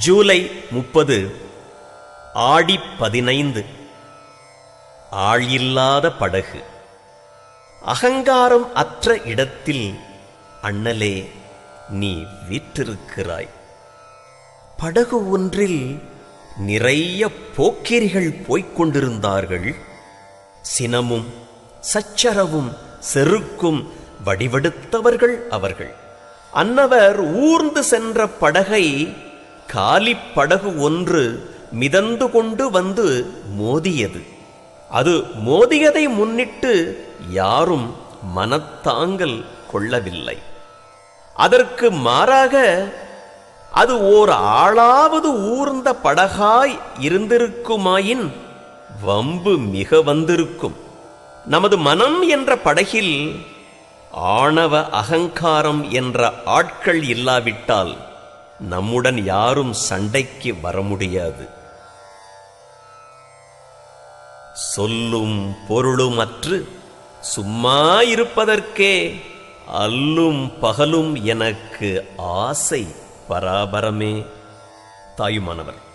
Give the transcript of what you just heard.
ஜூலை முப்பது ஆடி பதினைந்து. ஆழில்லாத படகு. அகங்காரம் அற்ற இடத்தில் அண்ணலே நீ வீற்றிருக்கிறாய். படகு ஒன்றில் நிறைய போக்கிரிகள் போய்க் கொண்டிருந்தார்கள். சினமும் சச்சரவும் செருக்கும் வடிவெடுத்தவர்கள் அவர்கள். அன்னவர் ஊர்ந்து சென்ற படகை காலிப்படகு ஒன்று மிதந்து கொண்டு வந்து மோதியது. அது மோதியதை முன்னிட்டு யாரும் மனத்தாங்கல் கொள்ளவில்லை. அதற்கு மாறாக அது ஓர் ஆளாவது ஊர்ந்த படகாய் இருந்திருக்குமாயின் வம்பு மிக வந்திருக்கும். நமது மனம் என்ற படகில் ஆணவ அகங்காரம் என்ற ஆட்கள் இல்லாவிட்டால் நம்முடன் யாரும் சண்டைக்கு வர முடியாது சொல்லும் பொருளுமற்று சும்மா இருப்பதற்கே அல்லும் பகலும் எனக்கு ஆசை பராபரமே. தாயுமானவர்.